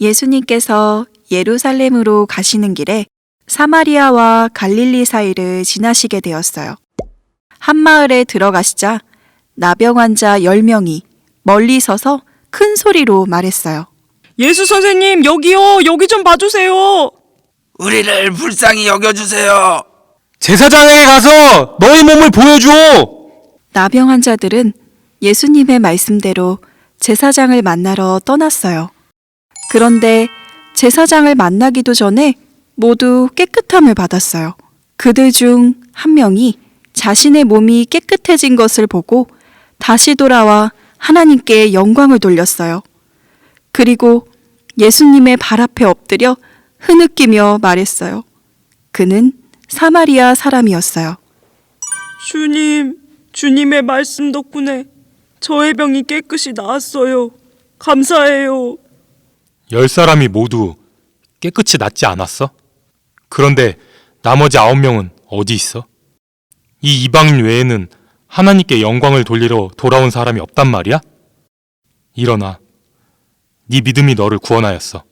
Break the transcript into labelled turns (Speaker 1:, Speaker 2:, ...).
Speaker 1: 예수님께서 예루살렘으로 가시는 길에 사마리아와 갈릴리 사이를 지나시게 되었어요. 한 마을에 들어가시자 나병 환자 10명이 멀리 서서 큰 소리로 말했어요.
Speaker 2: 예수 선생님, 여기요. 여기 좀 봐주세요.
Speaker 3: 우리를 불쌍히 여겨주세요.
Speaker 4: 제사장에게 가서 너희 몸을 보여줘!
Speaker 1: 나병 환자들은 예수님의 말씀대로 제사장을 만나러 떠났어요. 그런데 제사장을 만나기도 전에 모두 깨끗함을 받았어요. 그들 중 한 명이 자신의 몸이 깨끗해진 것을 보고 다시 돌아와 하나님께 영광을 돌렸어요. 그리고 예수님의 발 앞에 엎드려 흐느끼며 말했어요. 그는 사마리아 사람이었어요.
Speaker 2: 주님, 주님의 말씀 덕분에 저의 병이 깨끗이 나았어요. 감사해요.
Speaker 4: 열 사람이 모두 깨끗이 낫지 않았어? 그런데 나머지 아홉 명은 어디 있어? 이 이방인 외에는 하나님께 영광을 돌리러 돌아온 사람이 없단 말이야? 일어나. 네 믿음이 너를 구원하였어.